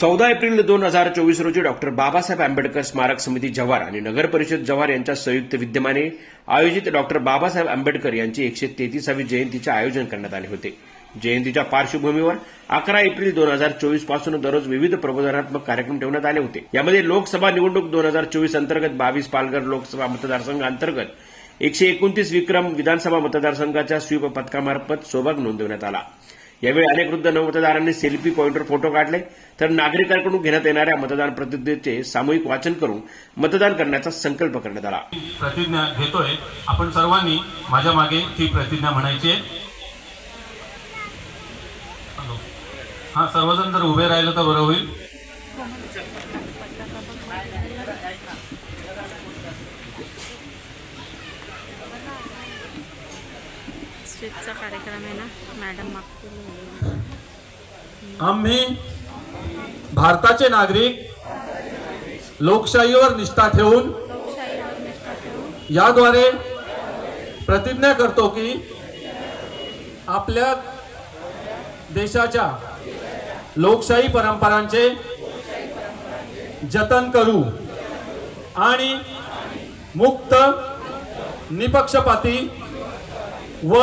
चौदा एप्रिल दोन हजार चोवीस रोजी डॉक्टर बाबासाहेब आंबेडकर स्मारक समिती जव्हार आणि नगर परिषद जव्हार यांच्या संयुक्त विद्यमाने आयोजित डॉक्टर बाबासाहेब आंबेडकर यांची एकशे तेहतीसावी जयंतीचे आयोजन करण्यात आले होते. जयंतीच्या पार्श्वभूमीवर अकरा एप्रिल दोन हजार चोवीसपासून दररोज विविध प्रबोधनात्मक कार्यक्रम ठेवण्यात आले होते. यामध्ये लोकसभा निवडणूक दोन हजार चोवीस अंतर्गत बावीस पालघर लोकसभा मतदारसंघ अंतर्गत एकशे एकोणतीस विक्रम विधानसभा मतदारसंघाच्या स्वीप पथकामार्फत सहभाग नोंदवण्यात आला. यावेळी अनेक वृद्ध नवमतदारांनी सेल्फी पॉईंटवर फोटो काढले. तर नागरिकांकडून घेण्यात येणाऱ्या मतदान प्रतिज्ञेचे सामूहिक वाचन करून मतदान करण्याचा संकल्प करण्यात आला. प्रतिज्ञा घेतोय. आपण सर्वांनी माझ्या मागे ती प्रतिज्ञा म्हणायची आहे. हा सर्वजण जर उभे राहिलं तर बरं होईल. स्वीपचा कार्यक्रम आहे ना मॅडम आम्ही भारताचे नागरिक लोकशाहीवर निष्ठा ठेवून याद्वारे प्रतिज्ञा करतो की आपल्या देशाच्या लोकशाही परंपरांचे जतन करू आणि मुक्त निपक्षपाती व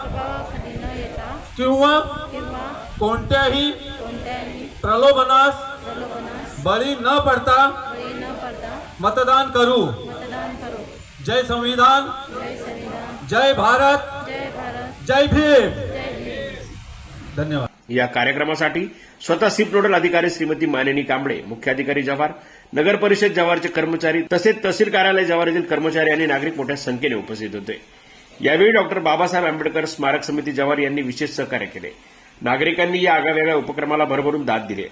किंवा कोणत्याही प्रलोभनास बळी न पडता मतदान करू. जय संविधान. जय भारत. जय भीम. धन्यवाद. या कार्यक्रमासाठी स्वतः सिप नोडल अधिकारी श्रीमती मानिनी कांबळे मुख्याधिकारी जव्हार नगर परिषद जव्हारचे कर्मचारी तसेच तहसील कार्यालय जव्हार येथील कर्मचारी आणि नागरिक मोठ्या संख्येने उपस्थित होते. यावेळी डॉक्टर बाबासाहेब आंबेडकर स्मारक समिती जव्हार यांनी विशेष सहकार्य केले. नागरिकांनी या आगावेगळ्या उपक्रमाला भरभरून दाद दिली.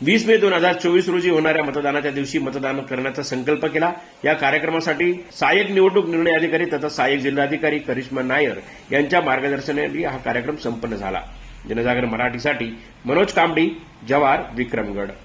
वीस मे दोन हजार चोवीस रोजी होणाऱ्या मतदानाच्या दिवशी मतदान करण्याचा संकल्प केला. या कार्यक्रमासाठी सहाय्यक निवडणूक निर्णय अधिकारी तथा सहाय्यक जिल्हाधिकारी करिश्मा नायर यांच्या मार्गदर्शनाने हा कार्यक्रम संपन्न झाला. जनजागर मराठीसाठी मनोज कांबडी जवार विक्रमगड.